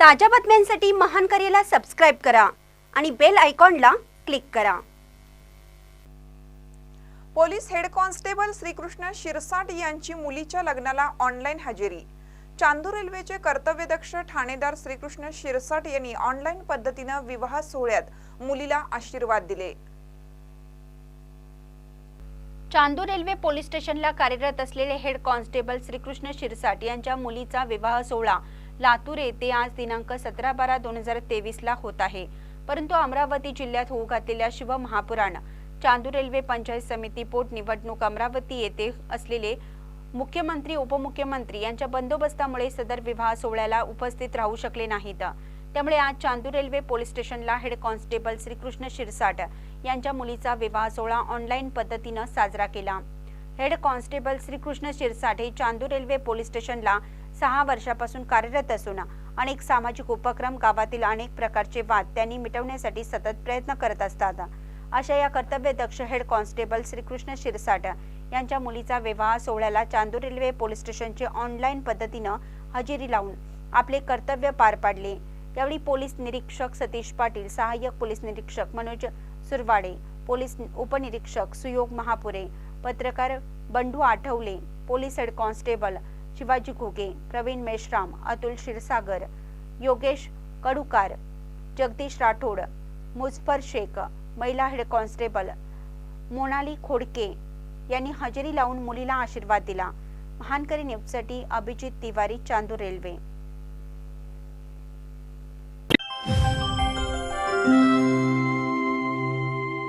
ताज्या बातम्यांसाठी महान करेला सबस्क्राईब करा आणि बेल आयकॉनला क्लिक करा. Police head constable Shrikrishna Shirsat यांची मुलीच्या लग्नाला ऑनलाईन हजेरी. चांदूर रेल्वेचे कर्तव्यदक्ष ठाणेदार श्रीकृष्ण शिरसाट यांनी ऑनलाईन पद्धतीनं विवाह सोहळ्यात मुलीला आशीर्वाद दिले. चांदूर रेल्वे पोलीस स्टेशनला कार्यरत असलेले हेड कॉन्स्टेबल श्रीकृष्ण शिरसाट यांच्या मुलीचा विवाह सोहळा लातूर येथे आज दिनांक सतरा बारा दोन हजार तेवीस ला होत आहे. परंतु अमरावती जिल्ह्यात होऊ घातलेल्या शिवमहापुराण चांदूर रेल्वे पंचायत समिती पोटनिवडणूक अमरावती येथे असलेले मुख्यमंत्री उपमुख्यमंत्री यांच्या बंदोबस्तामुळे सदर विवाह सोहळ्याला उपस्थित राहू शकले नाहीत. त्यामुळे आज चांदूर रेल्वे पोलीस स्टेशनला हेड कॉन्स्टेबल श्रीकृष्ण शिरसाट यांच्या मुलीचा विवाह सोहळा ऑनलाईन पद्धतीनं साजरा केला. Head constable Shrikrishna Shirsathe Chandur railway police स्टेशनला सहा वर्षापासून कार्यरत असून अनेक सामाजिक उपक्रम गावातील अनेक प्रकारचे वाद त्यांनी मिटवण्यासाठी सतत प्रयत्न करत असतात. अशा या कर्तव्यदक्ष हेड कॉन्स्टेबल श्रीकृष्ण शिरसाट यांच्या मुलीचा विवाह सोहळ्याला चांदूर रेल्वे पोलीस स्टेशनचे ऑनलाईन पद्धतीनं हजेरी लावून आपले कर्तव्य पार पाडले. यावेळी पोलीस निरीक्षक सतीश पाटील सहाय्यक पोलीस निरीक्षक मनोज सुरवाडे पोलीस उपनिरीक्षक सुयोग महापुरे पत्रकार Bandu Athawale police head constable Shivaji Ghuge Pravin Meshram Atul Kshirsagar Yogesh Kadukar Jagdish Rathod Muzaffar Sheikh महिला हेड कॉन्स्टेबल मोनाली खोडके यांनी हजेरी लावून मुलीला आशीर्वाद दिला. महानकरी न्यूजसाठी अभिजित तिवारी चांदूर रेल्वे.